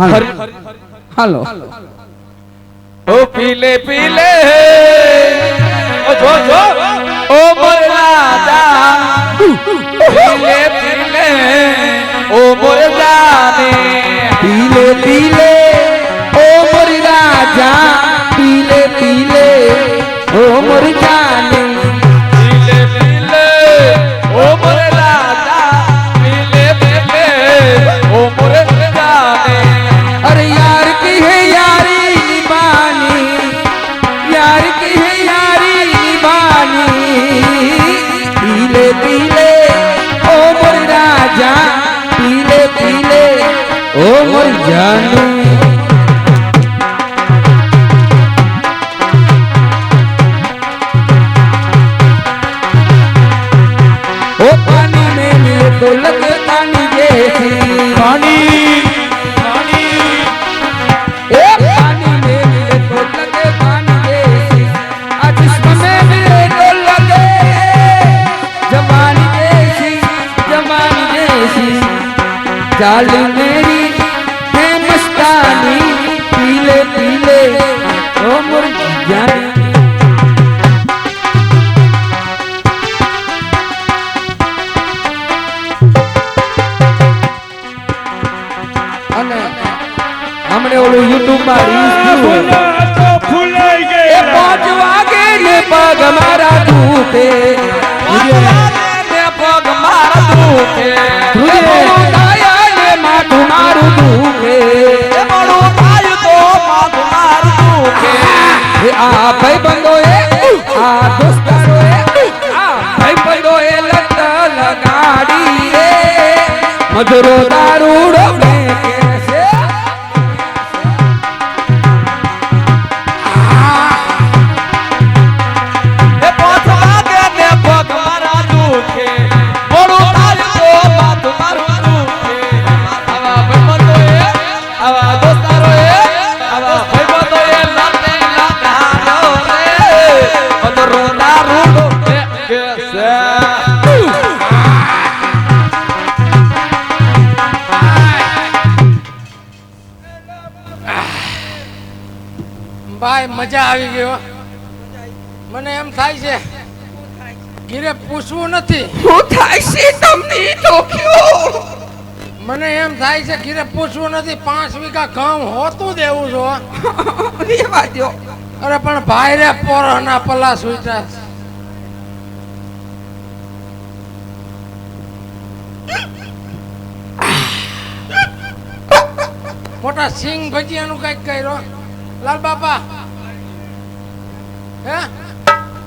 હાલો હાલો ઓ પીલે પીલે ઓ જો જો ઓ મોર રાજા પીલે પીલે ઓ મોર જાને પીલે પીલે ઓ મોરી રાજા પીલે પીલે ઓ મોરી પગ મારા પગ માથું આ ભાઈ બંધો એ આ દોસ્તારો એ આ ભાઈ બંધો એ લત લગાડી મધુરો મજા આવી ગયો મને એમ થાય છે ઘીરે પૂછવું નથી. શું થાય છે તમને તો મને એમ થાય છે ઘીરે પૂછવું નથી પાંચ વીઘા ઘઉં હોતું દેવું છો રેવા દો અરે પણ ભાઈ રે પોરના પલા સુઈટા. મોટા સિંગ ભજીયાનું કંઈક કર્યો લાલ બાપા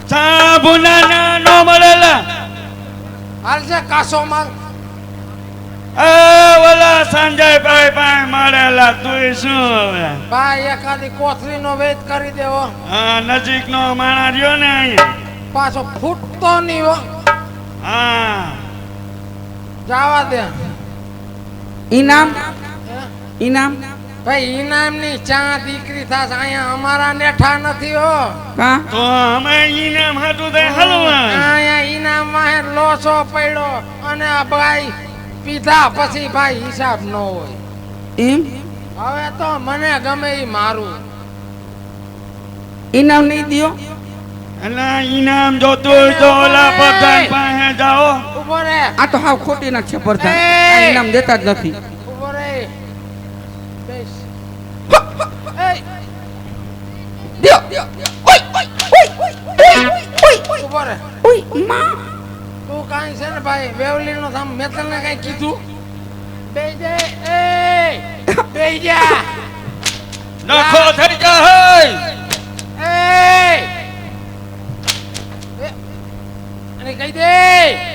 સાબુના નો મળેલા. હાલ કાસો માલ. ઓલા સંજયભાઈ પાસે મળેલા તું શું હવે? ભાઈ એકાદી કોથળીનો વેદ કરી દેવો. હા નજીક નો માણા રહ્યો ને પાછો ફૂટતો નહીં હો. હા. જવા દે. ઈનામ હે? ઇનામ ભાઈ ઇનામની ચા દીકરી થાસ અહીંયા અમારા નેઠા નથી હો. કા? તો અમે ઇનામ હાટું દે હલવા અહીંયા ઇનામમાં લોસો પડ્યો અને આ ભાઈ પીધા પછી ભાઈ હિસાબ ન હોય. એમ? હવે તો મને ગમે ઈ મારું. ઇનામ નહીં દિયો? અલા ઈનામ જોતું તો ઓલા પ્રધાન પાસે જાઓ. ઊભો આ તો હાવ ખોટી ના છે પ્રધાન. ઇનામ દેતા જ નથી. ઊભો રે ઓયમાં તું કાઈ છે ને ભાઈ વેવલી નો થામ મેતલ ને કઈ કીધું બેજે એ બેજા નખો થઈ જાય હે એ, અને કહી દે.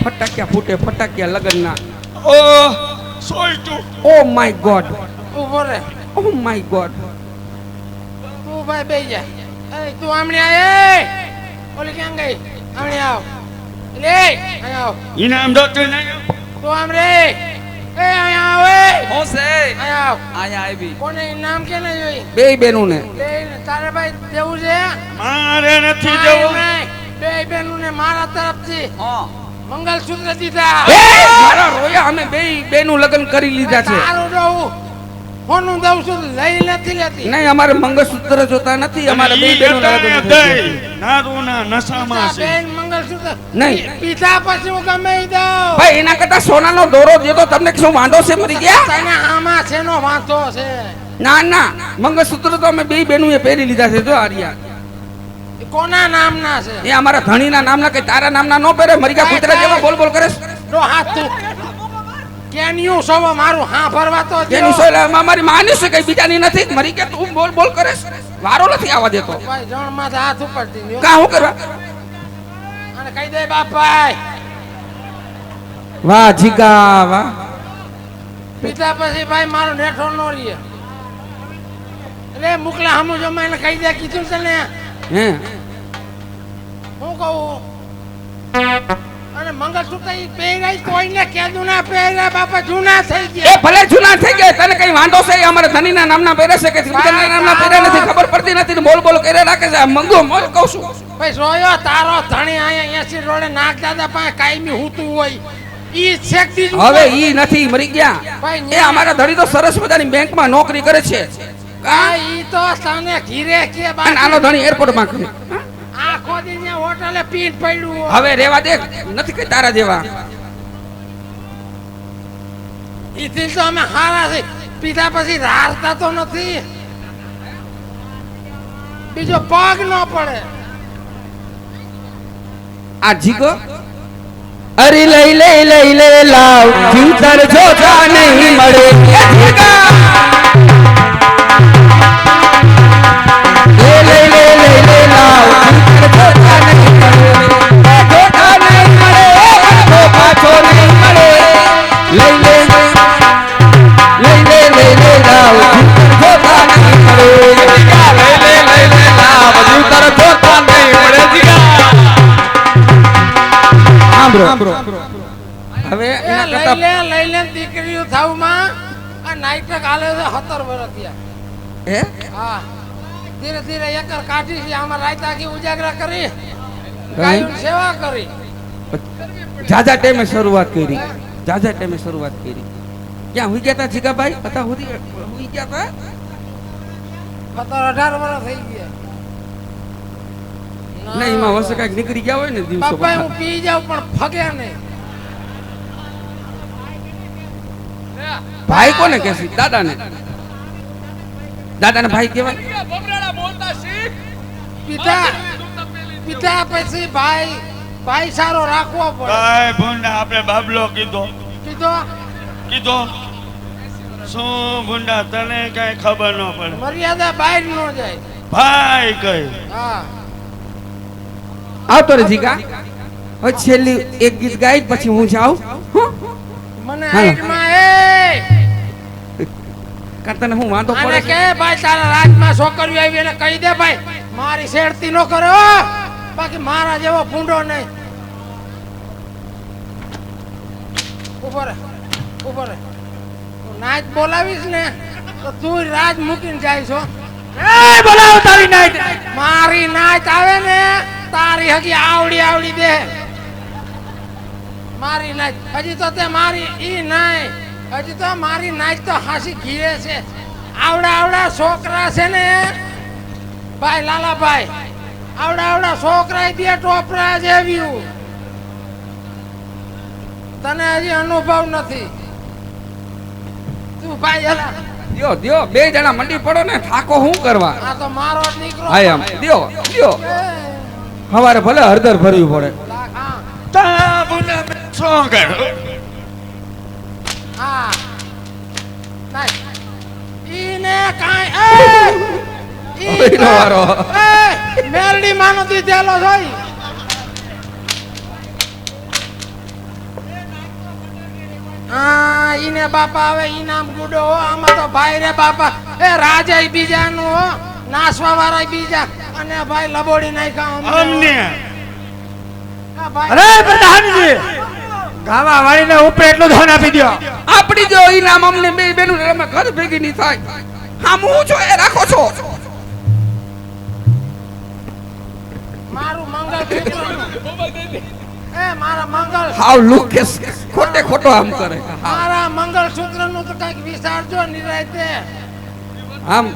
ફટાક્યા ફૂટે ફટાક્યા લગનના. ઓ સોલ્ટું ઓ માય ગોડ. ઊભો રે ઓ માય ગોડ. તું ભાઈ બે જા એ તું આમણે આય ઓલી ક્યાં ગઈ? આમણે આવ. લે અહીંયા આવ. ઈનામ જોતું નહીં તું આમ રે. એ અહીંયા આવ. હું છે? અહીંયા આવ. અહીંયા આવી. કોને નામ કે નહીં જોઈ? બે બેનું ને બે તારે ભાઈ દેવું છે? મારે નથી નહીં. બે બેનું ને મારા તરફથી. હા. મંગલસૂત્ર દીધા. મારા રોયા અમે બે બેનું લગ્ન કરી લીધા છે. ડોવું હોનું દઉં છું લઈ નથી લેતી. નહીં અમારે મંગળસૂત્ર જોતા નથી અમારે બે બેનો હતા ને નશામાં છે. બેન મંગળસૂત્ર. નહીં. પીતા પછી હું ગમે ઈ દઉં ભાઈ એના કરતા સોનાનો દોરો દે તો તમને શું વાંધો છે મરી ગયા? તને આમાં શેનો વાંધો છે? ના ના. મંગળસૂત્ર તો અમે બે બેનું એ પહેરી લીધા છે જો આર્યા. એ કોના નામના છે? એ અમારા ધણીના નામના કે તારા નામના નો પહેરે મરી ગયા કૂતરા જેવા બોલ બોલ કરે તો નો હાથ તું કેન્યું સવો મારું હા ભરવા તો. જેની સોય અમારી માની છે કઈ બીજાની નથી. મરી કે તું બોલ બોલ કરે વારો નથી આવવા દેતો. ભાઈ જણમાં હાથ ઉપર દીધો કા હું કરવા? અને કહી દે બાપાઈ વાહ જીગા વાહ. પિતા પછી ભાઈ મારો નેઠો નો રીએ એટલે મુકલા હમુ જમા એને કહી દે કીધું તને હે? હું કહું? અને મંગળસૂત્ર ઈ પહેરાય કોઈને કેદું ના પહેરાય બાપા જૂના થઈ એ ગયા ભલે જૂના થઈ ગયા તને કઈ વાંધો છે? એ અમારા ધણીના નામના પહેરે છે કે બીજાના નામના પહેરે નથી? ખબર પડતી નથી ને બોલ બોલ કરે રાખે છે. મંગો મોલ કહું છું. ભાઈ જોયો તારો ધણી અહીંયા એસી રોડે નાગ દાદા પાસે કાયમી હૂતું હોય. ઈ છેક હવે. ઈ નથી મરી ગયા. એ અમારા ધણી તો સરસ મજાની બેંકમાં નોકરી કરે છે. ઈ તો તને ઘીરે કે આનો ધણી એરપોર્ટમાં કરે આખો દી હોટલે પીટ પડ્યું હવે રેવા દે. નથી કઈ તારા જેવા. ઈથી તો અમે હારા છે. પીધા પછી રારતા તો નથી. બીજો પગ ન પડે. આ જીગો? અરે લઈ લઈ લઈ લે લાવ. જીવતર જોતા નહીં મળે. જીગા! લે હવે લઈ લે લઈ લે દીકરીઓ થાવમાં આ નાઈટક હાલે છે સત્તર વર્ષ થયા. હે? હા. ધીરે ધીરે એકર કાઢી છે આમાં રાયતાકી ઉજાગરા કરી ગાયું સેવા કરી. જાજા ટાઈમે શરૂઆત કરી. જાજા ટાઈમે શરૂઆત કરી. ક્યાં હુઈ ગયા તા જીગાભાઈ? હતા હુઈ હુઈ ગયા તા? સત્તર અઢાર વર્ષ થઈ ગયા. નહીં એમાં વર્ષે કાંઈક નીકળી ગયા હોય ને દિવસો બાપા હું પી જાઉં પણ ફગે નહીં. ભાઈ કોને કેસી દાદા દાદાને? દાદાને ભાઈ કહેવાય. પિતા પિતા પછી ભાઈ ભાઈ સારો રાખવો પડે. ભાઈ ભૂંડા આપણે બાબલો કીધો. કીધો? કીધો? શું ભૂંડા તને કઈ ખબર ન પડે. મર્યાદા બહાર ન જાય. ભાઈ કઈ. હા. આવતો રે જીગા. હવે છેલ્લી એક ગીત ગાઈ પછી હું જાઉં. હં? મને હાલો. હાઈટમાં એ. કાં તને હું વાંધો પડે કે ભાઈ તારા રાજમાં છોકરીઓ આવી એને કહી દે ભાઈ મારી શેરતી નો કરો બાકી મારા જેવો ભૂંડો નહીં. ઉપર ઉપર નાચ બોલાવીશ ને તો તું રાજ મૂકીને જાય છો એ બોલાવો તારી નાઈટ. મારી નાચ આવે ને તારી હજી આવડી આવડી દે. મારી નાચ હજી તો તે મારી ઈ નાય હજી તો મારી નાચ તો હાસી ઘીરે છે. આવડા આવડા છોકરા છે ને. ભાઈ લાલાભાઈ આવડા આવડા છોકરા બે ટોપરા જેવ્યું તને હજી અનુભવ નથી. તું ભાઈ હલા. દ્યો દ્યો બે જણા મંડી પડો ને થાકો હું કરવા? આ તો મારો દીકરો હા એમ. દ્યો દ્યો. હવારે ભલે હળદર ભરવી પડે. તા શું કર્યું હા. ઈને કાંઈ એ ઈ વારો. એ મેરડી માનો દીધેલો જોઈ હા ઈને બાપા હવે ઈનામ ગુડો હો આમાં તો ભાઈ રે બાપા. એ રાજા બીજાનું હો નાસવા વાળા બીજા. અને ભાઈ લબોડી નાખ્યા અમને. અરે પ્રધાનજી! ગાવા વાળીને ઉપર એટલું ધન આપી દો આપડી જો ઈનામ અમને બે બેનું રમે ઘર ભેગી ની થાય. હા હું છો એ રાખો છો. મારું મંગળ. એ મારા મંગળ હાવ લુક કે ખોટે ખોટો આમ કરે. મારા મંગળસૂત્રનું તો કંઈક વિચારજો નિરાયતે આમ.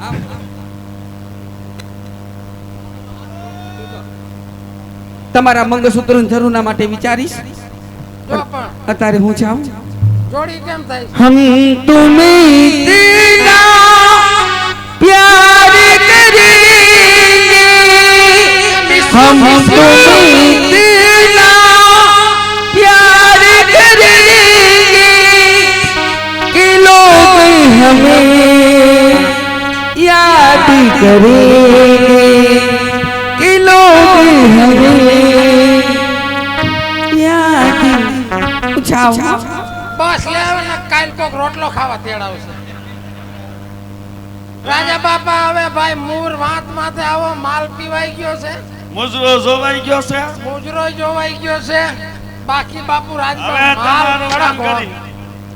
તમારા મંગળસૂત્ર જરૂરના માટે વિચારીશ? અત્યારે હું જાઉં? જોડી કેમ થાય હમ તુમે પ્યાર કરી હમ તુમે પ્યાર કરી કે લોગ હમે યાદ કરે હમે કોક રોટલો ખાવા તેડાવશે રાજા બાપા હવે ભાઈ મૂર વાત માથે આવો માલ પીવાઈ ગયો છે. મુજરો જોવાઈ ગયો છે. મુજરો જોવાઈ ગયો છે. બાકી બાપુ રાજમાં માલ કડક કરી.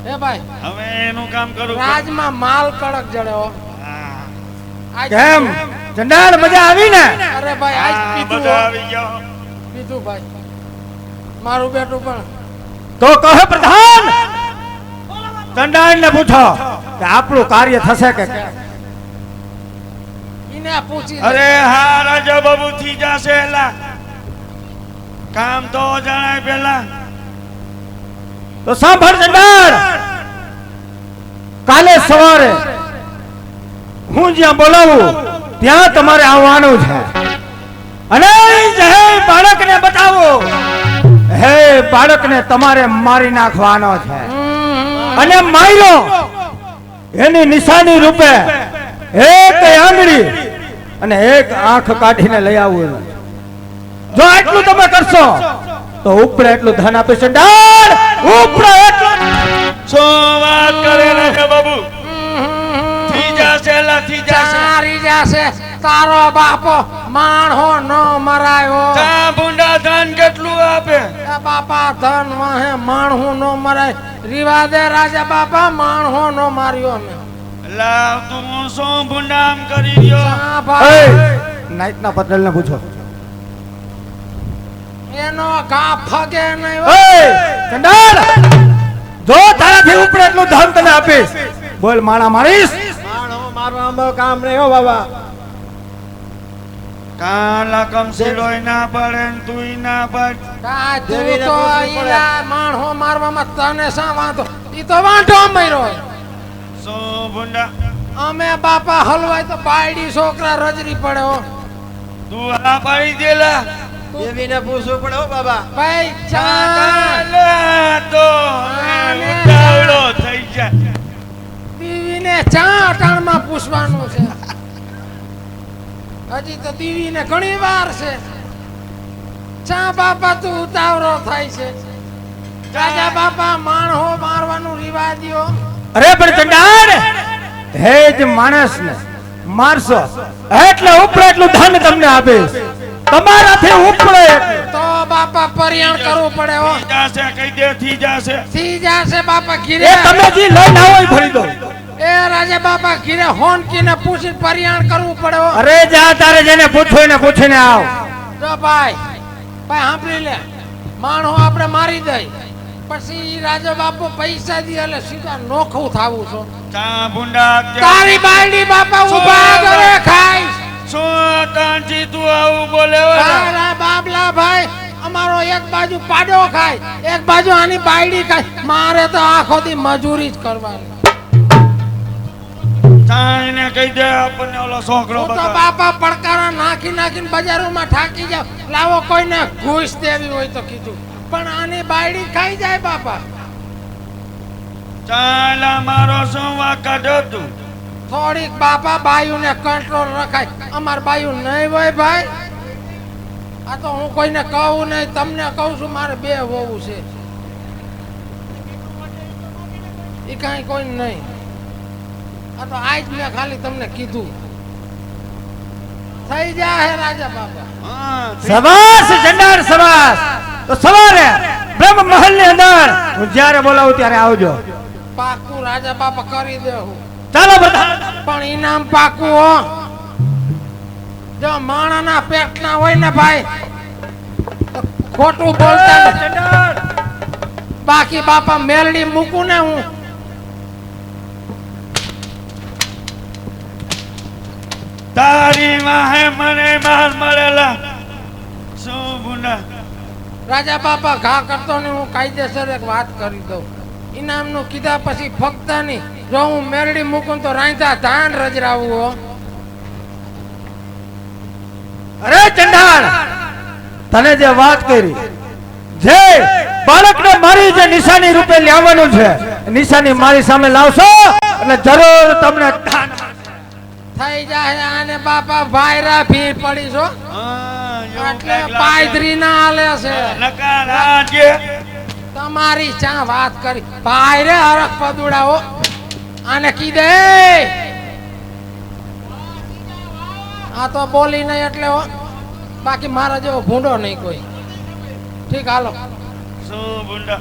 હે ભાઈ? હવે એનું કામ કરું રાજમાં માલ કડક જડે હો. હા. આજ કેમ? ચંડાળ મજા આવી ને? અરે ભાઈ આજ પીધું બધા આવી ગયો. પીધું ભાઈ. મારું બેટું પણ. તો કહે પ્રધાન ચંડાળ ને પૂછો કે આપણું કાર્ય થશે કે કેમ? અરે હા રાજા બાબુ થી જશે એલા. કામ તો જણાય પેલા. તો સાંભળ દંડાર કાલે સવારે હું જ્યાં બોલાવું ત્યાં તમારે આવવાનું છે. અને હે બાળકને બતાવો. હે બાળકને તમારે મારી નાખવાનો છે. અને માર્યો એની નિશાની રૂપે એક આંગળી અને એક આંખ કાઢીને લઈ આવવું જો આટલું તમે કરશો તો ઉપડે એટલું ધન આપીશ. ડાળ! ઉપડે એટલું શું વાત કરે રાજા બાબુ? થી જશે એલા થી જશે. ચારી જાશે. તારો બાપો માણહો ન મરાયો. ચા ભૂંડા ધાન કેટલું આપે બાપા ધન વાહે માણહું નો મરાય. રિવાદે રાજા બાપા માણહો નો માર્યો અમે. લા તું સો ભુંડામ કરી રહ્યો? નાઈટ ના પટેલ ને પૂછો. એનો ઘા ફગે નહીં ઓય કંડાર જો તારાથી ઉપડે એટલું ધન તને આપીશ. બોલ માણા મારીશ. કાલા કમસીલોય ના પડે તુંય ના પડ. કાંઈ તો ઈલા માણહો મારવામાં તને શા વાંધો? ઈ તો વાંઢો મર્યો શું ભૂંડા. અમે બાપા હલવાય તો બાયડી છોકરા રજરી પડે હો. તું આ પાડી દેલા. દેવીને પૂછવું પડે હો બાબા. ભાઈ ચા તો ઉતાવળો થઈ જાય. દીવીને ચા અટાણમાં પૂછવાનું છે. હજી તો દીવીને ઘણી વાર છે. ચા બાપા તું ઉતાવળો થાય છે. રાજા બાપા માણહો મારવાનું રિવાજ્યો અરે પણ ચંડાળ હે જ માણસને મારશો. એટલે ઉપડે એટલું ધન તમને આપે. તમારાથી ઉપડે તો બાપા પરિયાણ કરવું પડે હો. જાશે કઈ દે થી જાશે. થઈ જશે બાપા ઘીરે તમે જે લઈને આવો ભરી દો. એ રાજા બાપા ઘીરે હોનકીને પૂછી પરિયાણ કરવું પડે અરે જા તારે જેને પૂછવું ને પૂછીને આવ. જો ભાઈ ભાઈ સાંભળી લે. માણો આપણે મારી દઈ પછી ઈ રાજા બાપુ પૈસા દી એટલે સીધા નોખું થાવું છો. તારી બાયડી બાપા ઊભા કરે ખાઈ શું તાંજી તું આવું બોલે બાબલા ભાઈ અમારો એક બાજુ પાડો ખાય એક બાજુ આની બાયડી ખાય. મારે તો આખો દી મજૂરી જ કરવાની. ચા એને કહી દે આપણને ઓલો છોકરો હું તો બાપા પડકારા નાખી નાખીને બજારોમાં ઠાકી જાવ લાવો કોઈને ઘૂસ દેવી હોય તો કીધું. પણ આની બાયડી ખાઈ જાય બાપા. ચાલા મારો શું વાંક તું થોડીક બાપા બાયુને કંટ્રોલ રખાય. અમાર બાયુ નહીં હોય ભાઈ. આ તો હું કોઈને કહું નહીં તમને કહું છું મારે બે હોવું છે. એ કાંઈ કોઈ નહીં. તો આજ મેં ખાલી તમને કીધું. થઈ જાય રાજા બાપા. સવાસ જંડાર સવાસ. તો સવારે બ્રહ્મ મહલની અંદર હું જ્યારે બોલાવું ત્યારે આવજો. પાકું રાજા બાપા કરી દેવું ચાલો બધા. પણ ઇનામ પાકું હો. જો માણાના પેટના હોય ને ભાઈ ખોટું બોલતા બાકી બાપા મેલડી મૂકું ને હું. તારી વાહે મને માર મળેલા. શું ગુના રાજા બાપા ઘા કરતો ને હું કાયદેસર એક વાત કરી દઉં. ઇનામનું કીધા પછી ફક્ત નહીં જો હું મેરડી મૂકું તો રાંધા ધાન રજરાવું હો. અરે ચંડાળ તને જે વાત કરી જે બાળકને મારી જે નિશાની રૂપે લાવવાનું છે નિશાની મારી સામે લાવશો એટલે જરૂર તમને થઈ જાય આને બાપા ભાયરા ફી પડી છો. એટલે પાયધરી ના હાલે છે. તમારી ચા વાત કરી ભાઈ રે હરખ પદુડાવો આને કીધે આ તો બોલી નહીં એટલે હો. બાકી મારા જેવો ભૂંડો નહીં કોઈ. ઠીક હાલો. શું બુંડા